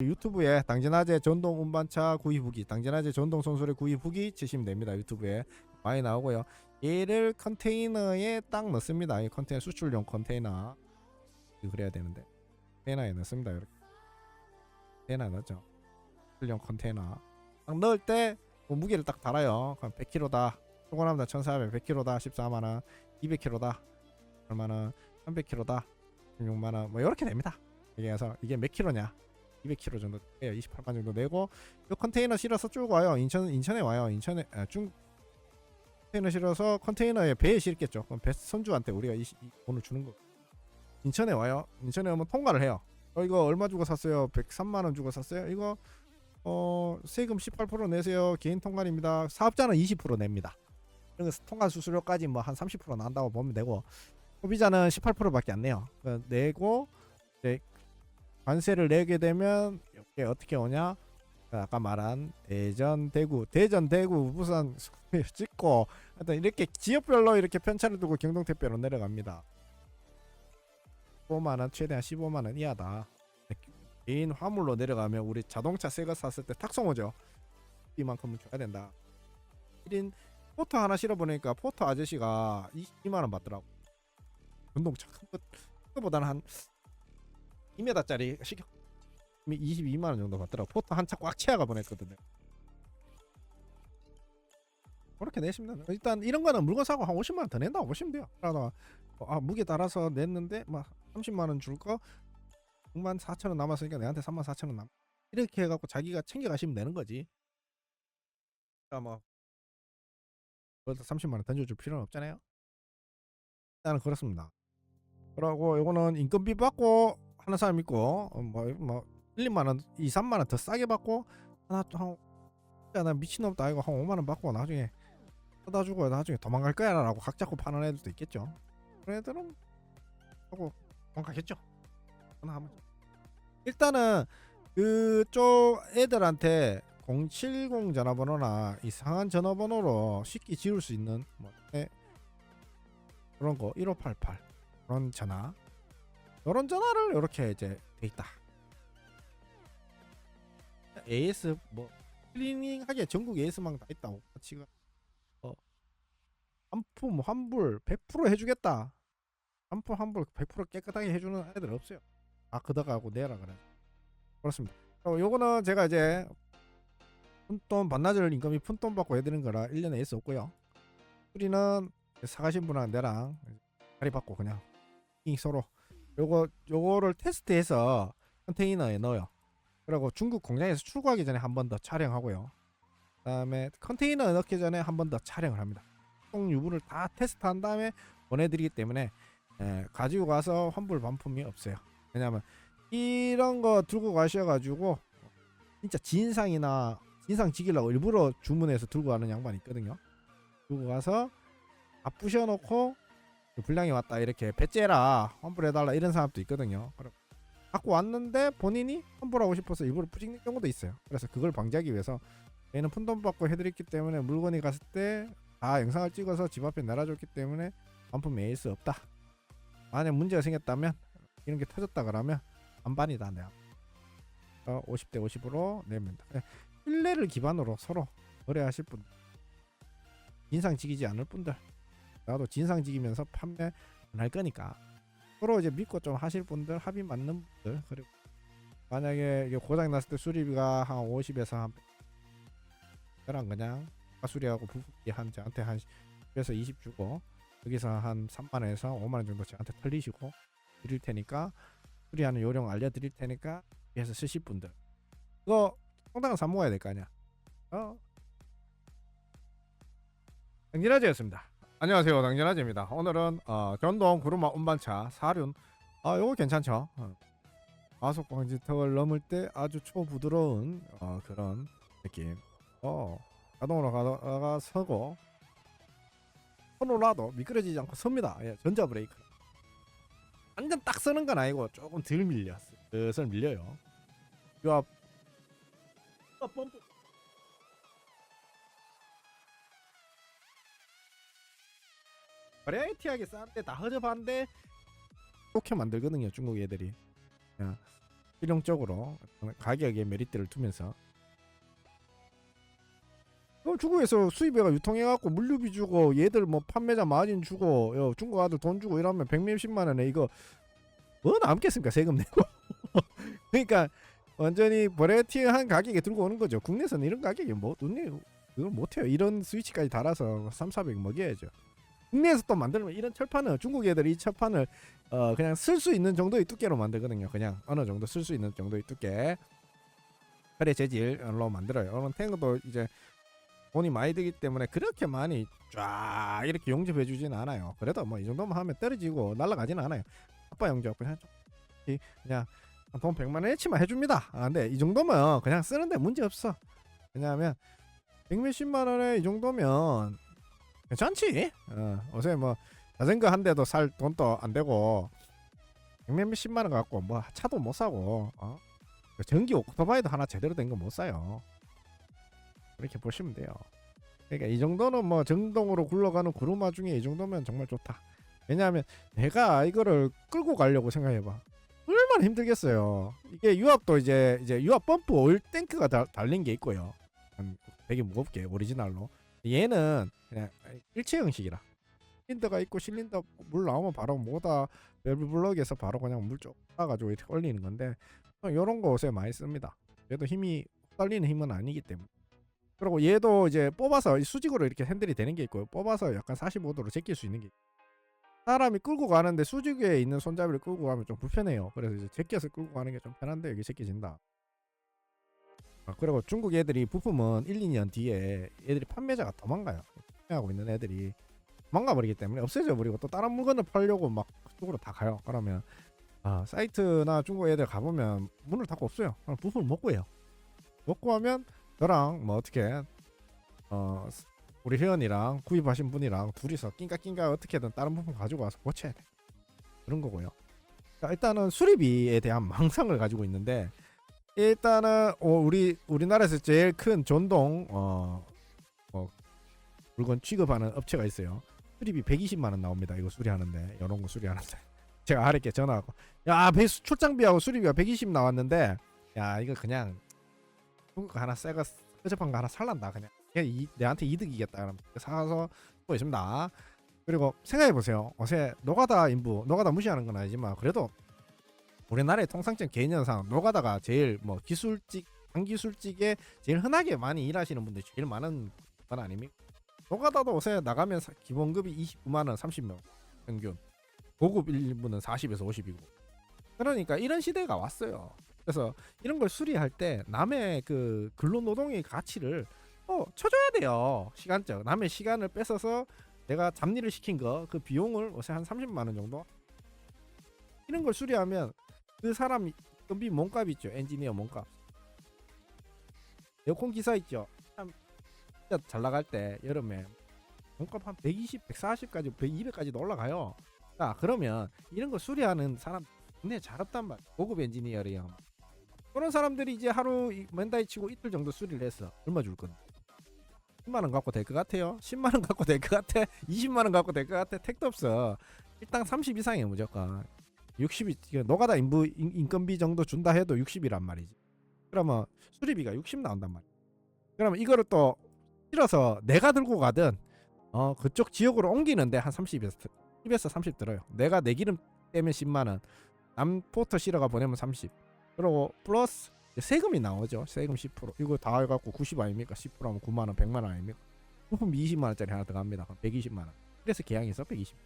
유튜브에 당진아재 전동 운반차 구입 후기, 당진아재 전동 손수레 구입 후기 치시면 됩니다. 유튜브에 많이 나오고요. 얘를 컨테이너에 딱 넣습니다. 이 컨테이너 수출용 컨테이너 그래야 되는데 컨테이너에 넣습니다. 이렇게 컨테이너 넣죠. 수출용 컨테이너 딱 넣을 때그 무게를 딱 달아요. 그럼 100kg다. 초고남다 1,400, 100kg다. 14만 원, 200kg다. 얼마나 300kg다. 16만 원. 뭐 이렇게 됩니다. 이게 해서 이게 몇 킬로냐? 200kg 정도 돼요. 28만 정도 내고 이 컨테이너 실어서 쭉 와요. 인천 인천에 와요. 인천에 아, 중 컨테이너 실어서 컨테이너에 배에 실겠죠. 그럼 배 선주한테 우리가 이, 이 돈을 주는 거. 인천에 와요. 인천에 오면 통과를 해요. 어 이거 얼마 주고 샀어요? 103만 원 주고 샀어요. 이거 어 세금 18% 내세요. 개인 통관입니다. 사업자는 20% 냅니다. 그래서 통관 수수료까지 뭐 한 30% 난다고 보면 되고 소비자는 18%밖에 안 내요. 그 내고 관세를 내게 되면 이게 어떻게 오냐? 그 아까 말한 대전, 대구, 대전, 대구, 부산 찍고 하여튼 이렇게 지역별로 이렇게 편차를 두고 경동택배로 내려갑니다. 15만 원 최대한 15만 원 이하다. 개인 화물로 내려가면 우리 자동차 새거 샀을 때 탁송 오죠. 이만큼은 줘야 된다. 1인 포터 하나 실어 보니까 포터 아저씨가 22만 원 받더라고. 운동차 큰 거, 그거보다는 한 2m짜리 시켜 22만 원 정도 받더라고. 포터 한 차 꽉 채워가 보냈거든요. 그렇게 내시면. 일단 이런 거는 물건 사고 한 50만 원 더 낸다고 보시면 돼요. 그러다 아 무게 따라서 냈는데 막 30만 원 줄 거 6만 4천 원 남았으니까 내한테 3만 4천 원 남. 이렇게 해갖고 자기가 챙겨 가시면 되는 거지. 그러니까 뭐 그래도 30만 원 던져줄 필요는 없잖아요. 일단은 그렇습니다. 그러고 요거는 인건비 받고 하는 사람 있고 뭐뭐 뭐 1, 2만 원, 2, 3만 원 더 싸게 받고 하나 또한 미친놈도 아니고 한 5만 원 받고 나중에 떠다 주고 나중에 도망갈 거야라고 각 잡고 파는 애들도 있겠죠. 그런 애들은 하고 도망가겠죠. 하나 하면. 일단은 그쪽 애들한테 070 전화번호나 이상한 전화번호로 쉽게 지울 수 있는 뭐 에, 그런 거 1588 그런 전화 이런 전화를 이렇게 이제 돼 있다. AS 뭐 클리닝하게 전국 AS망 다 있다고 지금 어 한품 환불 100% 해주겠다. 한품 환불 100% 깨끗하게 해주는 애들 없어요. 아 그다가고 내라 그래. 그렇습니다. 어, 요거는 제가 이제 푼돈 반나절 인건비 푼돈 받고 해드리는 거라 1년에 AS 없고요. 우리는 사가신 분랑 내랑 자리 받고 그냥 이 서로 요거 요거를 테스트해서 컨테이너에 넣어요. 그리고 중국 공장에서 출고하기 전에 한 번 더 촬영하고요. 그다음에 컨테이너 넣기 전에 한 번 더 촬영을 합니다. 총 유분을 다 테스트한 다음에 보내드리기 때문에 에, 가지고 가서 환불 반품이 없어요. 왜냐면 이런 거 들고 가셔가지고 진짜 진상이나 진상 지키려고 일부러 주문해서 들고 가는 양반이 있거든요. 들고 가서 다 부셔놓고 불량이 왔다 이렇게 배째라 환불해달라 이런 사람도 있거든요. 그럼 갖고 왔는데 본인이 환불하고 싶어서 일부러 뿌직는 경우도 있어요. 그래서 그걸 방지하기 위해서 저희는 푼돈 받고 해드렸기 때문에 물건이 갔을 때 다 영상을 찍어서 집 앞에 내놔줬기 때문에 반품 에이스 없다. 만약 문제가 생겼다면 이런 게 터졌다 그러면 반반이다 내가. 어, 50대 50으로 내면 돼. 신뢰를 기반으로 서로 거래하실 분 진상 지키지 않을 분들 나도 진상 지키면서 판매 안 할 거니까. 서로 이제 믿고 좀 하실 분들 합의 맞는 분들 그리고 만약에 고장 났을 때 수리비가 한 50에서 한 그랑 그냥 수리하고 부품기 한 저한테 한 10에서 20 주고 여기서 한 3만 원에서 5만 원 정도 저한테 털리시고 드릴 테니까 수리하는 요령 알려드릴 테니까 위해서 쓰실 분들. 이거 상당한 사 먹어야 될 거 아니야. 어? 당진아재였습니다 안녕하세요 당진아재입니다 오늘은 어, 견동 구루마 운반차 사륜 아 요거 괜찮죠 어. 과속 방지턱을 넘을 때 아주 초부드러운 어, 그런 느낌 어 자동으로 가다가 서고 손으로라도 미끄러지지 않고 섭니다 예, 전자 브레이크 완전 딱 서는 건 아니고 조금 덜 밀려 슬슬 밀려요 요 앞. 아, 펌프. 버라이티하게 싼데 다 허접한데 좋게 만들거든요 중국 애들이. 야, 실용적으로 가격에 메리트를 두면서. 어, 중국에서 수입해가 유통해갖고 물류비 주고 얘들 뭐 판매자 마진 주고 요, 중국 아들 돈 주고 이러면 백몇십만 원에 이거 뭐 남겠습니까 세금 내고? 그러니까 완전히 버레티한 가격에 들고 오는 거죠. 국내에서는 이런 가격에 뭐 눈에 그걸 못해요. 이런 스위치까지 달아서 3, 400 먹여야죠 국내에서 또 만들면 이런 철판을 중국 애들이 이 철판을 어 그냥 쓸 수 있는 정도의 두께로 만들거든요. 그냥 어느 정도 쓸 수 있는 정도의 두께. 그래 재질로 만들어요. 이런 탱크도 이제 돈이 많이 들기 때문에 그렇게 많이 쫙 이렇게 용접해 주진 않아요. 그래도 뭐 이 정도만 하면 떨어지고 날아가지는 않아요. 아빠 용접 그냥 그냥 돈 100만 원어치만 해줍니다. 아, 근데 이 정도면 그냥 쓰는데 문제 없어. 왜냐하면 100몇십만 원에 이 정도면 괜찮지 어, 요새 뭐 자전거 한 대도 살 돈도 안 되고 100몇십만 원 갖고 뭐 차도 못 사고 어? 전기 오토바이도 하나 제대로 된 거 못 사요 그렇게 보시면 돼요. 그러니까 이 정도는 뭐 정동으로 굴러가는 구루마 중에 이 정도면 정말 좋다. 왜냐하면 내가 이거를 끌고 가려고 생각해봐. 얼마나 힘들겠어요. 이게 유압도 이제 이제 유압 펌프 오일 탱크가 다, 달린 게 있고요. 한 되게 무겁게 오리지널로. 얘는 그냥 일체 형식이라. 실린더가 있고 실린더 물 나오면 바로 뭐다 밸브 블럭에서 바로 그냥 물쪽 따가지고 이렇게 올리는 건데 이런 거 요새 많이 씁니다. 얘도 힘이 딸리는 힘은 아니기 때문에. 그리고 얘도 이제 뽑아서 이 수직으로 이렇게 핸들이 되는 게 있고요. 뽑아서 약간 45도로 제낄 수 있는 게. 사람이 끌고 가는데 수직에 있는 손잡이를 끌고 가면 좀 불편해요. 그래서 이제 제껴서 끌고 가는 게 좀 편한데 여기 제껴진다. 아, 그리고 중국 애들이 부품은 1, 2년 뒤에 애들이 판매자가 도망가요. 판매하고 있는 애들이 도망가 버리기 때문에 없어져 버리고 또 다른 물건을 팔려고 막 그쪽으로 다 가요. 그러면 아, 사이트나 중국 애들 가보면 문을 닫고 없어요. 그럼 부품을 못 구해요. 못 구하면 저랑 뭐 어떻게 어 우리 회원이랑 구입하신 분이랑 둘이서 낑까낑까 어떻게든 다른 부품 가지고 와서 고쳐야 돼 그런 거고요. 자, 일단은 수리비에 대한 망상을 가지고 있는데 일단은 어, 우리 우리나라에서 제일 큰 전동 어, 어 물건 취급하는 업체가 있어요. 수리비 120만 원 나옵니다. 이거 수리하는데 이런 거 수리하는데. 제가 아랫게 전화하고 야 배수 출장비하고 수리비가 120 나왔는데 야 이거 그냥 중국 거 하나 새거 허접한 거 하나 살란다 그냥. 그냥 이, 내한테 이득이겠다. 그럼 사서 또 있습니다. 그리고 생각해 보세요. 어제 노가다 인부 노가다 무시하는 건 아니지만 그래도 우리나라의 통상적 개념상 노가다가 제일 뭐 기술직 한기술직에 제일 흔하게 많이 일하시는 분들이 제일 많은 건 아닙니까? 노가다도 요새 나가면 사- 기본급이 29만 원 30명 평균. 고급 1인분은 40에서 50이고. 그러니까 이런 시대가 왔어요. 그래서 이런 걸 수리할 때 남의 그 근로 노동의 가치를 어 쳐줘야 돼요 시간적. 남의 시간을 뺏어서 내가 잡일을 시킨 거 그 비용을 요새 한 30만 원 정도? 이런 걸 수리하면 그 사람 건비 몸값 있죠 엔지니어 몸값 에어컨 기사 있죠 참 진짜 잘 나갈 때 여름에 몸값 한 120, 140까지 200까지도 올라가요 자 그러면 이런 거 수리하는 사람 근데 잘 없단 말 고급 엔지니어링 그런 사람들이 이제 하루 이- 맨다이 치고 이틀 정도 수리를 했어. 얼마 줄 건데? 10만 원 갖고 될 것 같아요. 10만 원 갖고 될 것 같아. 20만 원 갖고 될 것 같아. 택도 없어. 일당 30 이상이에요 무조건. 60이 이게 노가다 인부 인, 인건비 정도 준다 해도 60이란 말이지. 그러면 수리비가 60 나온단 말이야. 그러면 이거를 또 실어서 내가 들고 가든 어 그쪽 지역으로 옮기는데 한 30에서 10에서 30 들어요. 내가 내 기름 떼면 10만 원. 남 포터 실어가 보내면 30. 그리고 플러스 세금이 나오죠. 세금 10% 이거 다 해갖고 90 아닙니까? 10%하면 9만 원, 100만 원 아닙니까? 부품 20만 원짜리 하나 들어갑니다. 그럼 120만 원. 그래서 계양에서 120.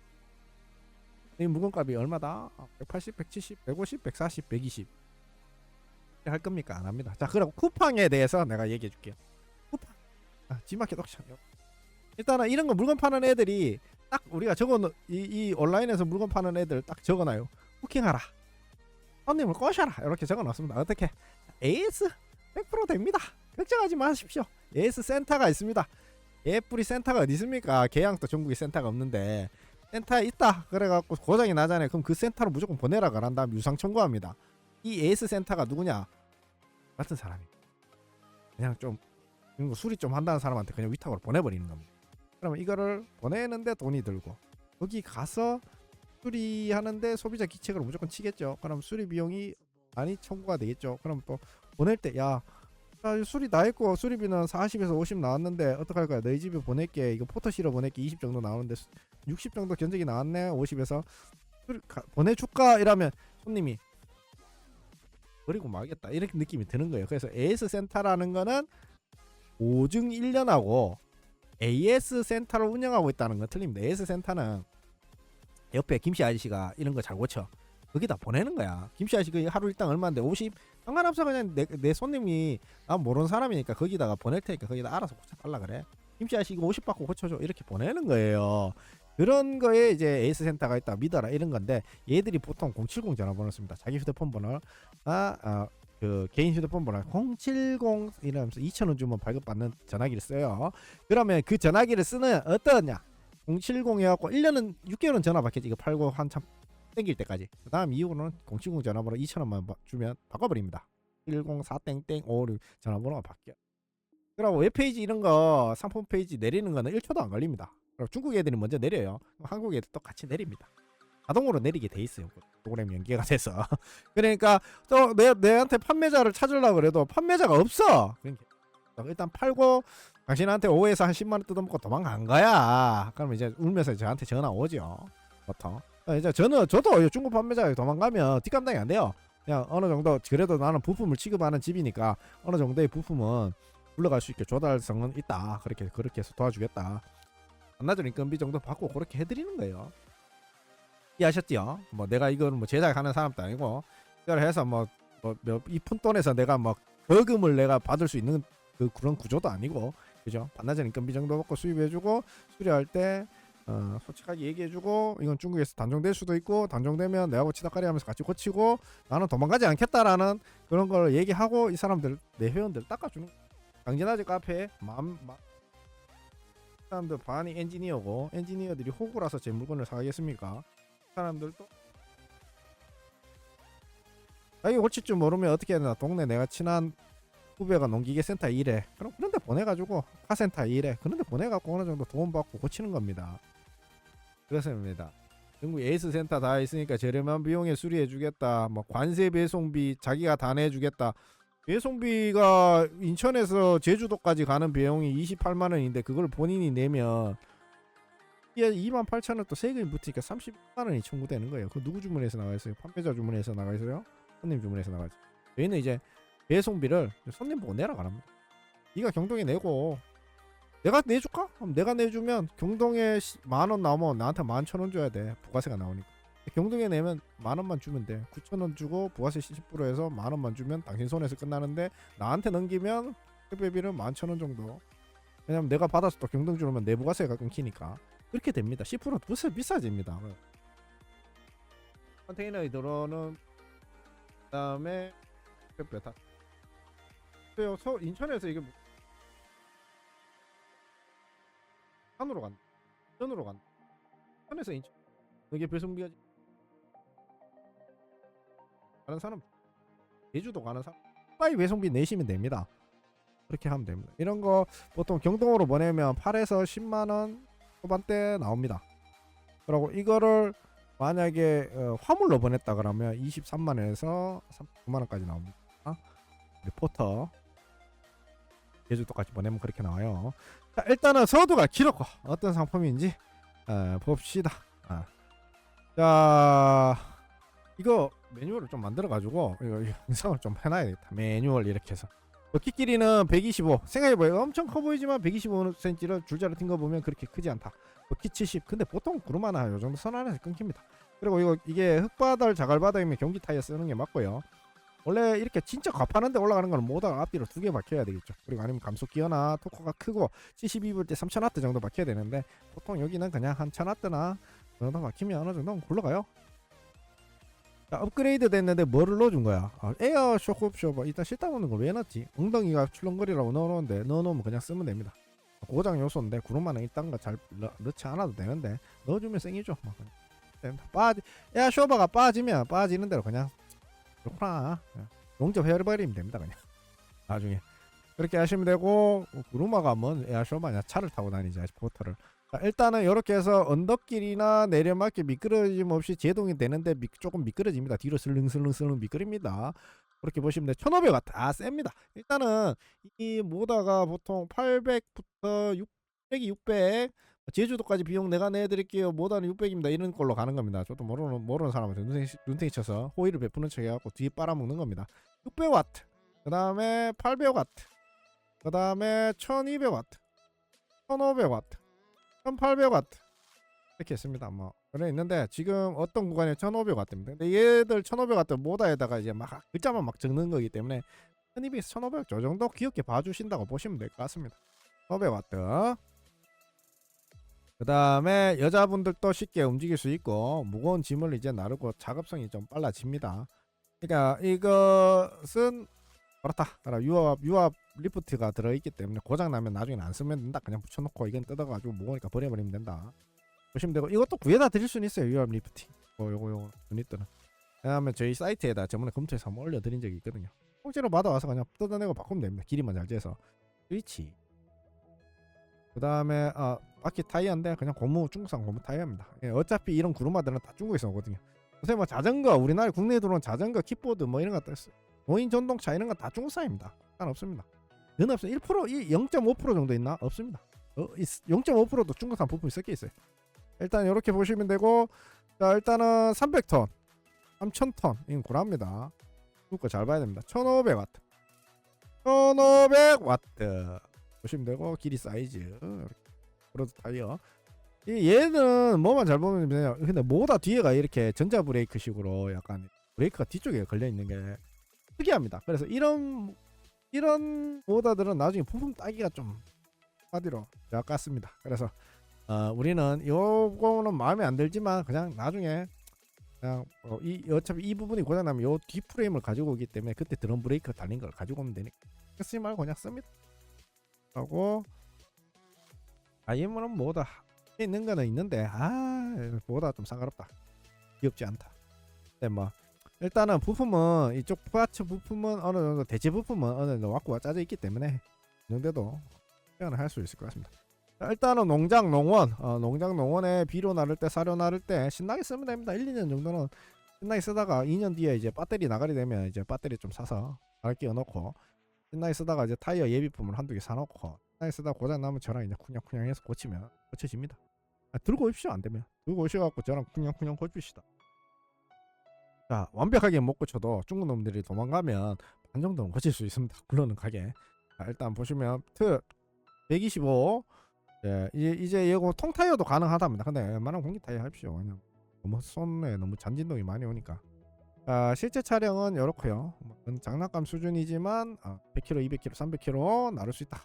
이 물건값이 얼마다? 아, 180, 170, 150, 140, 120. 할 겁니까? 안 합니다. 자, 그리고 쿠팡에 대해서 내가 얘기해 줄게요. 쿠팡. 아, 지마켓 옥션요. 일단은 이런 거 물건 파는 애들이 딱 우리가 적어 놓- 이, 이 온라인에서 물건 파는 애들 딱 적어놔요. 부킹하라. 손님을 꼬셔라 이렇게 적어놨습니다. 어떻게 AS 100% 됩니다. 걱정하지 마십시오. AS 센터가 있습니다. 애플이 센터가 어디 있습니까? 계양도 전국에 센터가 없는데 센터에 있다. 그래갖고 고장이 나잖아요. 그럼 그 센터로 무조건 보내라 그런 다음 유상 청구합니다. 이 AS 센터가 누구냐? 같은 사람이. 그냥 좀 이런 거 수리 좀 한다는 사람한테 그냥 위탁으로 보내버리는 겁니다. 그러면 이거를 보내는데 돈이 들고 거기 가서 수리하는데 소비자 기책을 무조건 치겠죠. 그럼 수리 비용이 많이 청구가 되겠죠. 그럼 또 보낼 때 야. 야, 수리 다 했고 수리비는 40에서 50 나왔는데 어떡할 거야? 너희 집에 보낼게. 이거 포터 실어 보낼게. 20 정도 나오는데 60 정도 견적이 나왔네. 50에서 수리 가, 보내줄까? 이러면 손님이 버리고 말겠다. 이렇게 느낌이 드는 거예요. 그래서 AS 센터라는 거는 보증 1년하고 AS 센터를 운영하고 있다는 건 틀립니다. AS 센터는 옆에 김씨 아저씨가 이런 거 잘 고쳐. 거기다 보내는 거야. 김씨 아저씨 그 하루 일당 얼마인데 50 상관없어 그냥 내, 내 손님이 나 모르는 사람이니까 거기다가 보낼 테니까 거기다 알아서 고쳐달라 그래. 김씨 아저씨 이거 50 받고 고쳐줘 이렇게 보내는 거예요. 그런 거에 이제 에이스 센터가 있다 믿어라 이런 건데 얘들이 보통 070 전화번호 씁니다. 자기 휴대폰 번호 아, 아, 그 개인 휴대폰 번호 070 이러면서 2,000원 주면 발급받는 전화기를 써요. 그러면 그 전화기를 쓰는 어떠냐? 070 해갖고 1년은 6개월은 전화 받겠지. 이거 팔고 한참 땡길 때까지. 그 다음 이후로는 070 전화번호 2,000원만 주면 바꿔버립니다. 104땡땡 56 전화번호가 바뀌어. 그리고 웹페이지 이런 거 상품 페이지 내리는 거는 1초도 안 걸립니다. 그럼 중국 애들이 먼저 내려요. 한국 애들도 같이 내립니다. 자동으로 내리게 돼 있어요. 그 프로그램 연계가 돼서. 그러니까 또 내, 내한테 판매자를 찾으려고 그래도 판매자가 없어. 그러니까 일단 팔고 당신한테 5에서 한 10만 원 뜯어먹고 도망간 거야. 그러면 이제 울면서 저한테 전화 오죠. 보통. 어, 이제 저는 저도 중국 판매자가 도망가면 뒷감당이 안 돼요. 그냥 어느 정도 그래도 나는 부품을 취급하는 집이니까 어느 정도의 부품은 불러갈 수 있게 조달성은 있다. 그렇게 그렇게 해서 도와주겠다. 안 낮은 인건비 정도 받고 그렇게 해드리는 거예요. 이해하셨지요? 뭐 내가 이거는 뭐 제작하는 사람도 아니고 이걸 해서 뭐뭐이푼 돈에서 내가 뭐 거금을 내가 받을 수 있는 그 그런 구조도 아니고 그죠? 반나절 인건비 정도 받고 수입해주고 수리할 때 어, 솔직하게 얘기해주고 이건 중국에서 단종될 수도 있고 단종되면 내하고 치다까리 하면서 같이 고치고 나는 도망가지 않겠다라는 그런 걸 얘기하고 이 사람들 내 회원들 닦아주는 강진아지 카페에 맘, 맘 사람들 반이 엔지니어고 엔지니어들이 호구라서 제 물건을 사겠습니까? 사람들도 자기 고칠 줄 모르면 어떻게 해야 되나 동네 내가 친한 후배가 농기계 센터 일해 그럼 그런데 보내가지고 카센터 일해 그런데 보내갖고 어느 정도 도움 받고 고치는 겁니다 그렇습니다 중국 에이스 센터 다 있으니까 저렴한 비용에 수리해 주겠다 뭐 관세 배송비 자기가 다 내주겠다 배송비가 인천에서 제주도까지 가는 비용이 28만 원인데 그걸 본인이 내면 이게 2만 8천 원 또 세금이 붙으니까 30만 원이 청구되는 거예요. 그 누구 주문에서 나가 있어요? 판매자 주문에서 나가 있어요? 손님 주문에서 나가 있어요. 저희는 이제 배송비를 손님 보고 내라 가랍니다. 네가 경동에 내고 내가 내줄까? 그럼 내가 내주면 경동에 만원 나오면 나한테 만 천 원 줘야 돼. 부가세가 나오니까. 경동에 내면 만 원만 주면 돼. 9천 원 주고 부가세 10% 해서 만 원만 주면 당신 손에서 끝나는데 나한테 넘기면 택배비는 만 천 원 정도. 왜냐면 내가 받아서 또 경동 주면 내 부가세가 끊기니까 그렇게 됩니다. 10% 부세 비싸집니다. 컨테이너에 들어오는 그 다음에 택배 다. 그래요. 서 인천에서 이게 산으로 간다. 천으로 간다. 천에서 인천. 이게 배송비가 가는 사람 제주도 가는 사람 빨리 배송비 내시면 됩니다. 그렇게 하면 됩니다. 이런 거 보통 경동으로 보내면 8에서 10만 원 후반대 나옵니다. 그리고 이거를 만약에 어, 화물로 보냈다 그러면 23만 원에서 39만 원까지 나옵니다. 리포터 제주도까지 보내면 그렇게 나와요. 자, 일단은 서두가 길었고 어떤 상품인지 어, 봅시다. 아. 자 이거 매뉴얼을 좀 만들어 가지고 이거 영상을 좀 해놔야겠다. 매뉴얼 이렇게 해서 키 길이는 125 생각해봐요 엄청 커 보이지만 125cm를 줄자로 튄 거 보면 그렇게 크지 않다 키70 근데 보통 구름 하나 요 정도 선 안에서 끊깁니다 그리고 이거 이게 흙바닥 자갈바닥이면 경기 타이어 쓰는 게 맞고요 원래 이렇게 진짜 가파른데 올라가는 거는 모다가 앞뒤로 두 개 박혀야 되겠죠 그리고 아니면 감속 기어나 토커가 크고 72불 때 3000W 정도 박혀야 되는데 보통 여기는 그냥 한 1000W나 그 정도 박히면 어느 정도 굴러가요 자, 업그레이드 됐는데 뭐를 넣어준 거야? 아, 에어 쇼크업 쇼버 일단 싫다 보는 걸 왜 넣었지? 엉덩이가 출렁거리라고 넣어놓은데 넣어놓으면 그냥 쓰면 됩니다. 고장 요소인데 구름만은 이딴 거잘 넣지 않아도 되는데 넣어주면 생이죠. 뭐. 빠지 에어 쇼버가 빠지면 빠지는 대로 그냥 그렇구나. 그냥 용접 해버리면 됩니다. 그냥 나중에 그렇게 하시면 되고 구루마가 뭔 에어 쇼버냐 차를 타고 다니지 포터를 자, 일단은 이렇게 해서 언덕길이나 내려막길 미끄러짐 없이 제동이 되는데 미, 조금 미끄러집니다. 뒤로 슬릉슬릉슬릉 미끄립니다. 그렇게 보시면 돼. 1500와트. 아, 셉니다. 일단은 이 모다가 보통 800부터 600이 600 제주도까지 비용 내가 내드릴게요. 모다는 600입니다. 이런 걸로 가는 겁니다. 저도 모르는 모르는 사람한테 눈탱이, 눈탱이 쳐서 호의를 베푸는 척 해갖고 뒤에 빨아먹는 겁니다. 600와트. 그 다음에 800와트. 그 다음에 1200와트. 1500와트. 1800와트. 이렇게 했습니다. 뭐 그래 있는데 지금 어떤 구간에 1500와트입니다. 근데 얘들 1500와트 모다에다가 이제 막 글자만 막 적는 거기 때문에 1200에서 1500, 저 정도 귀엽게 봐주신다고 보시면 될 것 같습니다. 1500와트. 그 다음에 여자분들도 쉽게 움직일 수 있고 무거운 짐을 이제 나르고 작업성이 좀 빨라집니다. 그러니까 이것은 그렇다. 유압 유압 리프트가 들어있기 때문에 고장 나면 나중에 안 쓰면 된다. 그냥 붙여놓고 이건 뜯어가지고 무거우니까 버려버리면 된다. 보시면 되고 이것도 구해다 드릴 수는 있어요. 유압 리프팅. 뭐 요거 요거 유닛들은. 왜냐하면 저희 사이트에다 저번에 검토해서 한번 올려드린 적이 있거든요. 통째로 받아와서 그냥 뜯어내고 바꾸면 됩니다. 길이만 잘 재서. 스위치. 그 다음에 아 바퀴 타이어인데 그냥 고무 중국산 고무 타이어입니다. 예, 어차피 이런 구루마들은 다 중국에서 오거든요. 요새 뭐 자전거 우리나라 국내에 들어온 자전거 킥보드 뭐 이런 것들 노인 전동차 이런 거다 중국산입니다. 산 없습니다. 연 없어 1%이0.5% 정도 있나 없습니다. 어, 0.5%도 중국산 부품이 섞여 있어요. 일단 이렇게 보시면 되고 자 일단은 300톤 3000톤 이건 구라입니다. 이거 잘 봐야 됩니다. 1500와트 1500와트 보시면 되고 길이 사이즈 이렇게 브로드 타이어 이 얘는 뭐만 잘 보면 돼요. 근데 뭐다 뒤에가 이렇게 전자 브레이크 식으로 약간 브레이크가 뒤쪽에 걸려 있는 게 특이합니다. 그래서 이런 이런 모다들은 나중에 부품 따기가 좀 하디로 약같습니다. 그래서 어, 우리는 요거는 마음에 안 들지만 그냥 나중에 그냥 어, 이 어차피 이 부분이 고장 나면 요뒤 프레임을 가지고 오기 때문에 그때 드럼 브레이크 달린 걸 가지고 오면 되니까 쓰지 말고 그냥 씁니다. 하고 아이엠은 뭐다 있는 거는 있는데 아 뭐다 좀 상관없다. 귀엽지 않다. 네, 뭐 일단은 부품은 이쪽 파츠 부품은 어느 정도 대체 부품은 어느 정도 왔고 짜져 있기 때문에 이 정도도 표현을 할 수 있을 것 같습니다. 자, 일단은 농장 농원 어, 농장 농원에 비료 나를 때 사료 나를 때 신나게 쓰면 됩니다. 1, 2년 정도는 신나게 쓰다가 2년 뒤에 이제 배터리 나가리 되면 이제 배터리 좀 사서 잘 끼워 넣고 신나게 쓰다가 이제 타이어 예비품을 한두 개 사놓고 쓰다가 고장 나면 저랑 이제 쿵냥쿵냥 해서 고치면 고쳐집니다. 아, 들고 오십시오 안 되면 들고 오셔갖고 저랑 쿵냥쿵냥 고칩시다. 자 완벽하게 못 고쳐도 중국 놈들이 도망가면 반 정도는 고칠 수 있습니다. 굴러는 가게. 자, 일단 보시면 트 125. 예, 이제 이제 이거 통 타이어도 가능하답니다. 근데 웬만한 공기 타이어 합시오. 그냥 너무 손에 너무 잔진동이 많이 오니까. 자, 실제 촬영은 이렇고요. 뭐, 장난감 수준이지만 아, 100kg, 200kg, 300kg 나를 수 있다.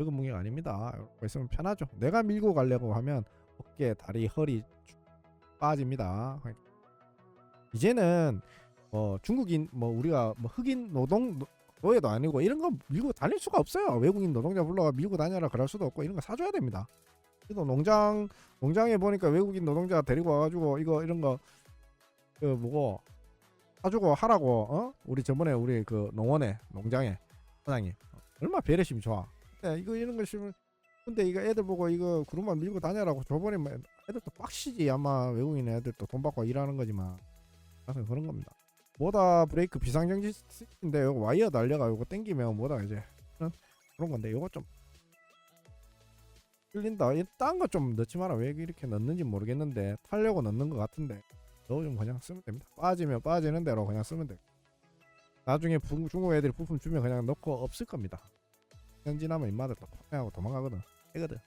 적은 무게가 아닙니다. 있으면 편하죠. 내가 밀고 가려고 하면 어깨, 다리, 허리 쭉 빠집니다. 이제는 뭐 중국인 뭐 우리가 뭐 흑인 노동 노- 노예도 아니고 이런 거 밀고 다닐 수가 없어요. 외국인 노동자 불러가 밀고 다녀라 그럴 수도 없고 이런 거 사줘야 됩니다. 그래도 농장 농장에 보니까 외국인 노동자 데리고 와가지고 이거 이런 거 그 뭐고 사주고 하라고 어 우리 저번에 우리 그 농원에 농장에 사장님 얼마 배려심이 좋아. 근데 이거 이런 거 심으면 근데 이거 애들 보고 이거 구름만 밀고 다녀라고 뭐 애들도 빡시지 아마 외국인 애들도 돈 받고 일하는 거지만 그래서 그런 겁니다. 뭐다 브레이크 비상정지 스틱인데 요거 와이어 달려가 요거 땡기면 뭐다 이제 그런 건데 요거 좀 끌린다. 딴 거 좀 넣지 마라. 왜 이렇게 넣는지 모르겠는데 타려고 넣는 것 같은데 넣으면 그냥 쓰면 됩니다. 빠지면 빠지는 대로 그냥 쓰면 돼. 나중에 부- 중국 애들이 부품 주면 그냥 넣고 없을 겁니다. 현진하면 인마들 또 포장하고 도망가거든. 해거든.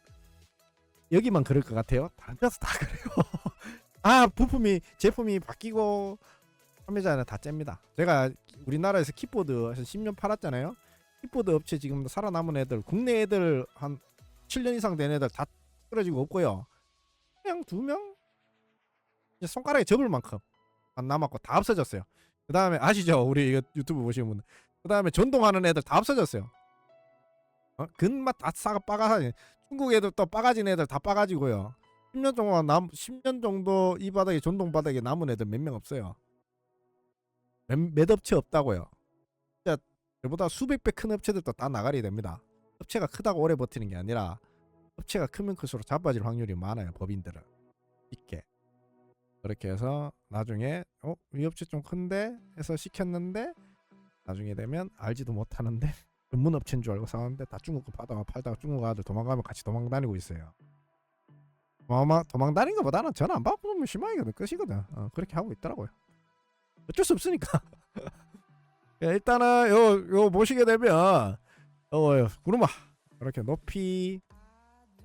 여기만 그럴 것 같아요. 다른 데서 다 그래요. 아 부품이 제품이 바뀌고 판매자는 다 잽니다. 제가 우리나라에서 키보드 한 10년 팔았잖아요. 키보드 업체 지금 살아남은 애들 국내 애들 한 7년 이상 된 애들 다 쓰러지고 없고요. 그냥 두 명? 이제 손가락에 접을 만큼 안 남았고 다 없어졌어요. 그 다음에 아시죠? 우리 이거 유튜브 보시는 분들. 그 다음에 전동하는 애들 다 없어졌어요. 어? 근맛 다 싸가 빠가지. 중국 애들 또 빠가진 애들 다 빠가지고요. 10년 동안 남 10년 정도 이 바닥에 전동 바닥에 남은 애들 몇 명 없어요. 몇, 몇 업체 없다고요. 진짜 저보다 수백 배 큰 업체들도 다 나가리 됩니다. 업체가 크다고 오래 버티는 게 아니라 업체가 크면 클수록 자빠질 확률이 많아요 법인들은 쉽게 그렇게 해서 나중에 어 이 업체 좀 큰데 해서 시켰는데 나중에 되면 알지도 못하는데 전문 업체인 줄 알고 사는데 다 중국 거 받아가 팔다가 중국 아들 도망가면 같이 도망 다니고 있어요. 도망 도망 다니는 것보다는 전화 안 받으면 실망이거든 끝이거든. 어, 그렇게 하고 있더라고요. 어쩔 수 없으니까. 예, 일단은 요 요 보시게 되면 어 구르마 이렇게 높이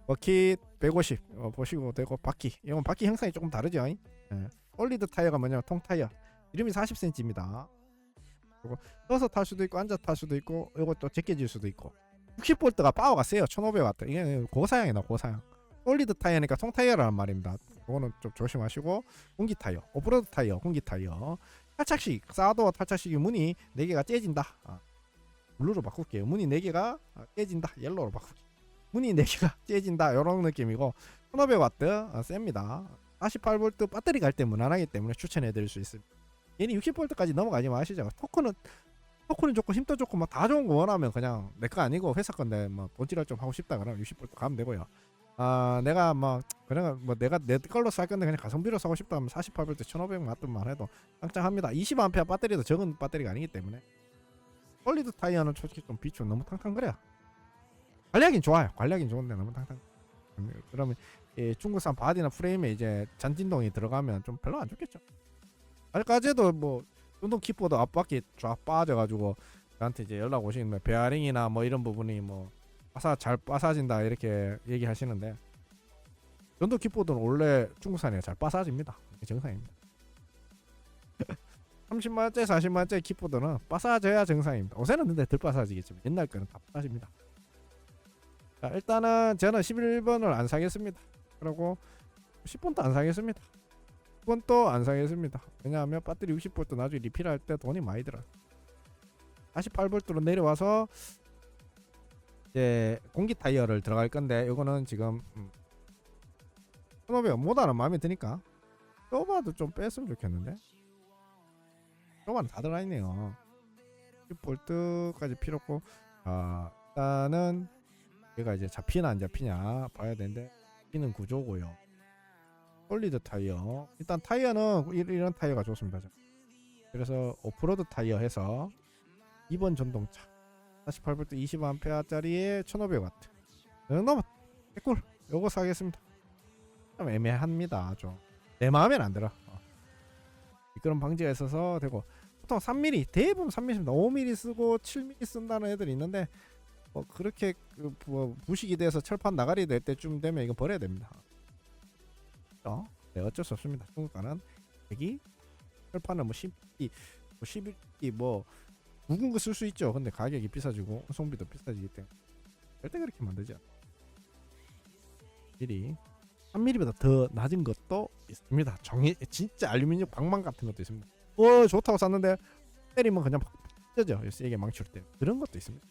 버킷 150 어, 보시고 되고 바퀴 이건 바퀴 형상이 조금 다르죠. 예. 솔리드 타이어가 뭐냐면 통 타이어 이름이 40cm입니다. 그리고 서서 탈 수도 있고 앉아 탈 수도 있고 이것도 제껴질 수도 있고. 60볼트가 파워가 세요 1500와트. 이게 고사양이다 고사양. 솔리드 타이어니까 통 타이어라는 말입니다. 그거는 좀 조심하시고. 공기 타이어 오프로드 타이어 공기 타이어. 탈착식 사도 탈착식이 문이 4개가 째진다. 아, 블루로 바꿀게요. 문이 4개가 깨진다. 옐로우로 바꿀게요. 문이 4개가 째진다. 이런 느낌이고 1500와트 아, 셉니다. 48V 배터리 갈 때 무난하기 때문에 추천해 드릴 수 있습니다 얘는 60V까지 넘어가지 마시죠. 토크는 토크는 좋고 힘도 좋고 막 다 좋은 거 원하면 그냥 내 거 아니고 회사 건데 뭐 돈질할 좀 하고 싶다 그러면 60V 가면 되고요. 아 내가 뭐 그냥 뭐 내가 내 걸로 살 건데 그냥 가성비로 사고 싶다 하면 48V 1500 맞던만 해도 짱짱합니다. 20A 배터리도 적은 배터리가 아니기 때문에 솔리드 타이어는 솔직히 좀 비추 너무 탕탕거려. 관리하긴 좋아요. 관리하긴 좋은데 너무 탕탕. 그러면 이 중국산 바디나 프레임에 이제 잔진동이 들어가면 좀 별로 안 좋겠죠. 아직까지도 뭐 운동 킥보드 앞바퀴 쫙 빠져가지고 저한테 이제 연락 오시는 뭐 베어링이나 뭐 이런 부분이 뭐 빠사 잘 빠사진다 이렇게 얘기하시는데 전동 킥보드는 원래 중국산이라 잘 빠사집니다. 정상입니다. 30만원짜리 40만원짜리 킥보드는 빠사져야 정상입니다. 요새는 근데 덜 빠사지겠지만 옛날 거는 다 빠집니다. 자 일단은 저는 11번을 안 사겠습니다. 그리고 10번도 안 사겠습니다. 10번도 안 사겠습니다. 왜냐하면 배터리 60V 나중에 리필할 때 돈이 많이 들어요. 48V로 내려와서 이제 공기 타이어를 들어갈 건데 이거는 지금 음, 1500 모다는 마음에 드니까 쇼바도 좀 뺐으면 좋겠는데 쇼바는 다 들어있네요 10V까지 필요 없고 아 일단은 얘가 이제 잡히나 안 잡히냐 봐야 되는데 잡히는 구조고요 솔리드 타이어. 일단 타이어는 이- 이런 타이어가 좋습니다. 그래서 오프로드 타이어 해서 2번 전동차 48V 20A짜리에 1500W 이 정도면 개꿀! 요거 사겠습니다. 좀 애매합니다 좀내 마음엔 안 들어. 어. 미끄럼 방지가 있어서 되고. 보통 3mm 대부분 3mm 씁니다 5mm 쓰고 7mm 쓴다는 애들이 있는데 뭐 그렇게 그 부- 부식이 돼서 철판 나가리 될 때쯤 되면 이거 버려야 됩니다 어? 네, 어쩔 수 없습니다. 중국가는 여기 철판은 뭐 10기, 뭐 11기 뭐 묵은 거 쓸 수 있죠. 근데 가격이 비싸지고 운송비도 비싸지기 때문에 절대 그렇게 만들지 않아. 미리 3mm보다 더 낮은 것도 있습니다. 정이 진짜 알루미늄 방망 같은 것도 있습니다. 어 좋다고 샀는데 때리면 그냥 팍 찢어져. 세게 망칠 때 그런 것도 있습니다.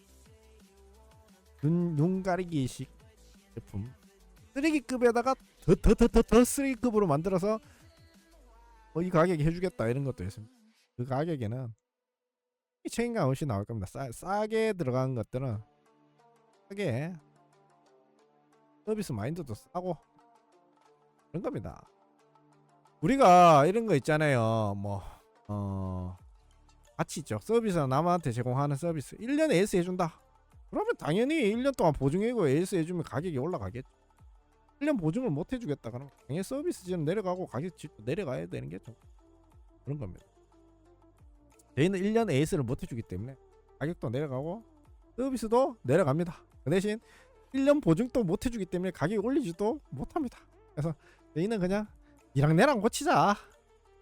눈, 눈 가리기식 제품 쓰레기급에다가 더더더 더 더 쓰레기급으로 만들어서 어, 이 가격에 해주겠다 이런 것도 있습니다. 그 가격에는 이 책임감 없이 나올 겁니다. 싸, 싸게 들어간 것들은 싸게 서비스 마인드도 싸고 그런 겁니다. 우리가 이런 거 있잖아요. 뭐 어, 가치 있죠. 서비스 남한테 제공하는 서비스 1년에 AS 해준다. 그러면 당연히 1년 동안 보증이고 AS 해주면 가격이 올라가겠죠. 1년 보증을 못 해주겠다 그러면 당연히 서비스지는 내려가고 가격도 내려가야 되는 게 좀 그런 겁니다. 저희는 1년 AS를 못 해주기 때문에 가격도 내려가고 서비스도 내려갑니다. 그 대신 1년 보증도 못 해주기 때문에 가격이 올리지도 못합니다. 그래서 저희는 그냥 니랑 내랑 고치자.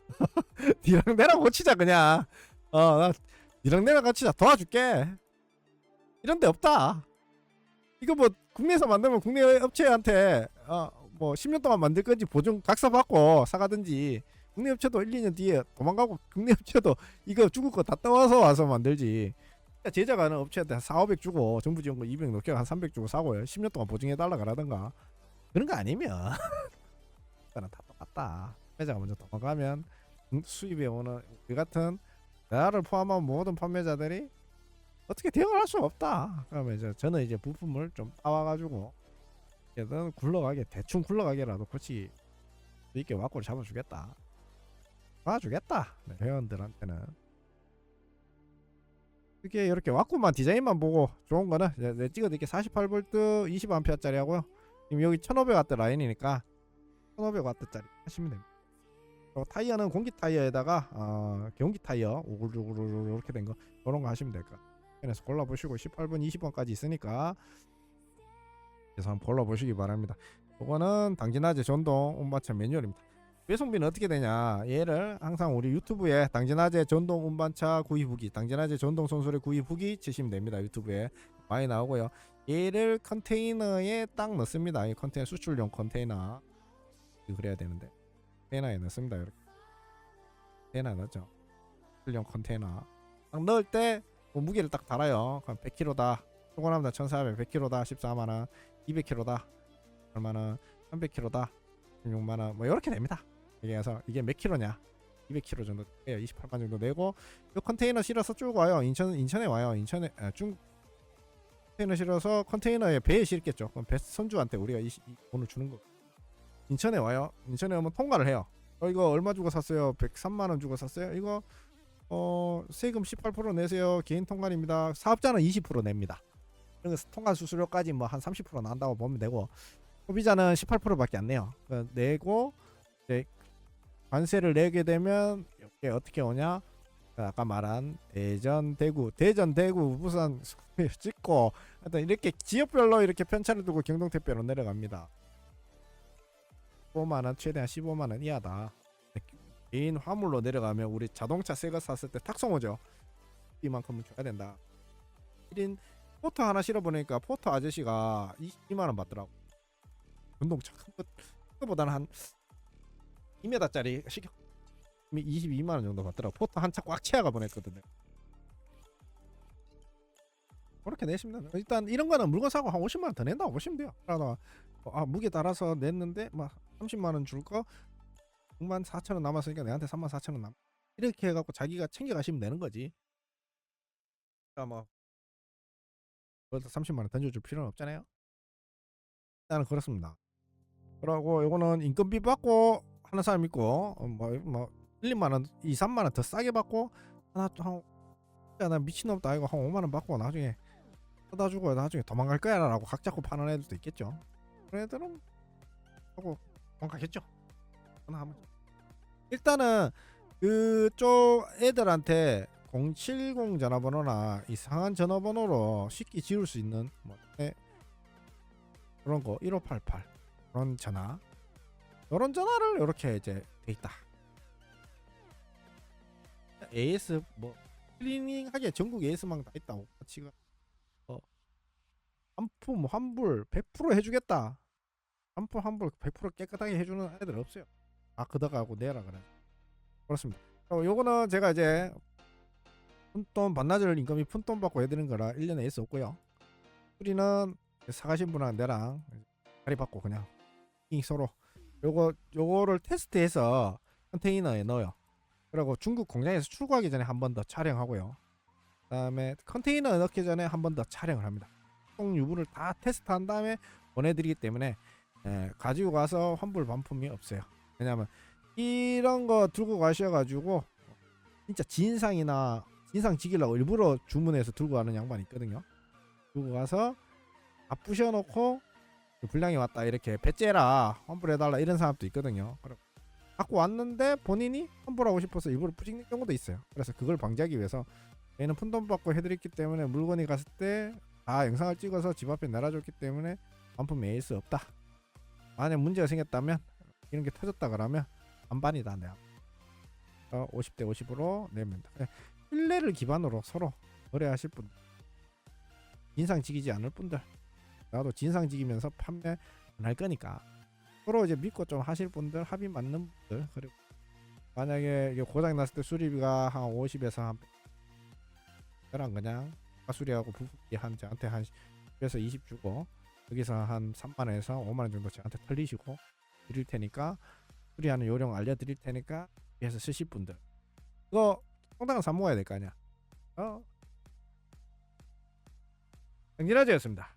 니랑 내랑 고치자 그냥. 어, 나 니랑 내랑 고치자 도와줄게. 이런 데 없다. 이거 뭐 국내에서 만들면 국내 업체한테 어 뭐 10년 동안 만들 건지 보증 각서 받고 사가든지 국내 업체도 1, 2년 뒤에 도망가고 국내 업체도 이거 중국 거다 떠와서 와서 만들지. 그러니까 제작 하는 업체한테 한 4, 500 주고 정부 지원금 200 넘게 한300 주고 사고요. 10년 동안 보증해 달라 그러던가. 그런 거 아니면 나는 다 똑같다. 판매자가 먼저 도망가면 음, 수입에 오는 그 같은 나를 포함한 모든 판매자들이 어떻게 대응을 할수 없다. 그러면 이제 저는 이제 부품을 좀 따와가지고 는 굴러가게 대충 굴러가게라도 그렇지 이렇게 와꾸를 잡아주겠다. 봐주겠다. 네, 회원들한테는. 이렇게 이렇게 와꾸만 디자인만 보고 좋은 거는 이제 내 찍어드릴게 48V 20A 짜리 하고요. 지금 여기 1500W 라인이니까 1500W짜리 하시면 됩니다. 어, 타이어는 공기 타이어에다가 어, 경기 타이어 우글우글 이렇게 된 거 그런 거 하시면 될까 그래서 골라보시고 18번 20번까지 있으니까 그래서 한번 골라보시기 바랍니다. 이거는 당진아재 전동 운반차 매뉴얼입니다. 배송비는 어떻게 되냐? 얘를 항상 우리 유튜브에 당진아재 전동 운반차 구입 후기 당진아재 전동 손수레 구입 후기 치시면 됩니다. 유튜브에 많이 나오고요. 얘를 컨테이너에 딱 넣습니다. 이 컨테이너 수출용 컨테이너. 그래야 되는데 컨테이너에 넣습니다. 이렇게. 컨테이너 넣죠. 수출용 컨테이너. 딱 넣을 때뭐 무게를 딱 달아요. 그럼 100kg다. 초고남다 1400 100kg다. 14만원 200kg다. 얼마나? 300kg다. 16만 원. 뭐 이렇게 됩니다. 해서 이게 몇 킬로냐? 200kg 정도 돼요 28만 정도 내고 이 컨테이너 실어서 쭉 와요. 인천 인천에 와요. 인천에 아, 중 컨테이너 실어서 컨테이너에 배에 실겠죠. 그럼 배 선주한테 우리가 이, 이 돈을 주는 거. 인천에 와요. 인천에 오면 통과를 해요. 어 이거 얼마 주고 샀어요? 103만 원 주고 샀어요? 이거 어 세금 18% 내세요. 개인 통관입니다. 사업자는 20% 냅니다 그래서 통관 수수료까지 뭐 한 30% 난다고 보면 되고 소비자는 18%밖에 안 내요. 그 내고 이제 관세를 내게 되면 이게 어떻게 오냐? 그 아까 말한 대전 대구 대전 대구 부산 찍고 하여튼 이렇게 지역별로 이렇게 편차를 두고 경동택배로 내려갑니다. 15만원 최대한 15만원 이하다. 개인 화물로 내려가면 우리 자동차 새거 샀을 때 탁송 오죠. 이만큼은 줘야 된다. 1인 포터 하나 실어보니까 포터 아저씨가 22만원 받더라고. 운동차 큰거 그보다는 한 2m짜리 시켜. 22만원 정도 받더라고. 포터 한 차 꽉 채워가 보냈거든요. 그렇게 내시면 일단 이런 거는 물건 사고 한 50만원 더 낸다고 보시면 돼요. 그러다가 아 무게 따라서 냈는데 막 30만원 줄거 6만 4천원 남았으니까 내한테 3만 4천원 남. 이렇게 해갖고 자기가 챙겨가시면 되는 거지. 그러니까 뭐 그것도 30만 원 던져줄 필요는 없잖아요? 일단은 그렇습니다. 그러고 요거는 인건비 받고 하는 사람 있고 어, 뭐, 뭐 1, 2만 원 2, 3만 원 더 싸게 받고 하나 또한 미친놈도 아니고 한 5만 원 받고 나중에 사다 주고 나중에 도망갈 거야 라고 각 잡고 파는 애들도 있겠죠. 그런 애들은 하고 도망가겠죠. 하나 하면 일단은 그쪽 애들한테 070 전화번호나 이상한 전화번호로 쉽게 지울 수 있는 뭐 네, 그런 거 1588 그런 전화 이런 전화를 이렇게 이제 돼 있다. AS 뭐 클리닝 하기에 전국 AS망 다 있다고 지금 어 한품 환불 100% 해주겠다. 한품 환불 100% 깨끗하게 해주는 애들 없어요. 아 그다가고 내라 그래. 그렇습니다. 어, 요거는 제가 이제 푼돈 반나절 인건비 푼돈 받고 해드리는 거라 1년에 S 없고요. 우리는 사가신 분랑 내랑 자리 받고 그냥 이 서로 요거 요거를 테스트해서 컨테이너에 넣어요. 그리고 중국 공장에서 출고하기 전에 한 번 더 촬영하고요. 그 다음에 컨테이너 넣기 전에 한 번 더 촬영을 합니다. 총 유분을 다 테스트한 다음에 보내드리기 때문에 예, 가지고 가서 환불 반품이 없어요. 왜냐면 이런 거 들고 가셔가지고 진짜 진상이나 진상 지기려고 일부러 주문해서 들고 가는 양반이 있거든요. 들고 가서 다 부셔놓고 불량이 왔다 이렇게 배째라 환불해달라 이런 사람도 있거든요. 갖고 왔는데 본인이 환불하고 싶어서 일부러 뿌직는 경우도 있어요. 그래서 그걸 방지하기 위해서 얘는 푼돈 받고 해드렸기 때문에 물건이 갔을 때 다 영상을 찍어서 집 앞에 내려줬기 때문에 반품 AS 없다. 만약 문제가 생겼다면 이런 게 터졌다 그러면 반반이다 내가. 어, 50대 50으로 내면 돼. 신뢰를 기반으로 서로 거래하실 분. 진상 지기지 않을 분들. 나도 진상 지기면서 판매 안 할 거니까. 서로 이제 믿고 좀 하실 분들 합의 맞는 분들. 그리고 만약에 고장 났을 때 수리비가 한 50에서 한 그랑 그냥 수리하고 부품기 한 저한테 한 10에서 20 주고 여기서 한 3만 원에서 5만 원 정도 저한테 털리시고 드릴 테니까 수리하는 요령 알려드릴 테니까 위해서 쓰실 분들. 이거 상당한 사 먹어야 될 거 아니야 어? 정진아재였습니다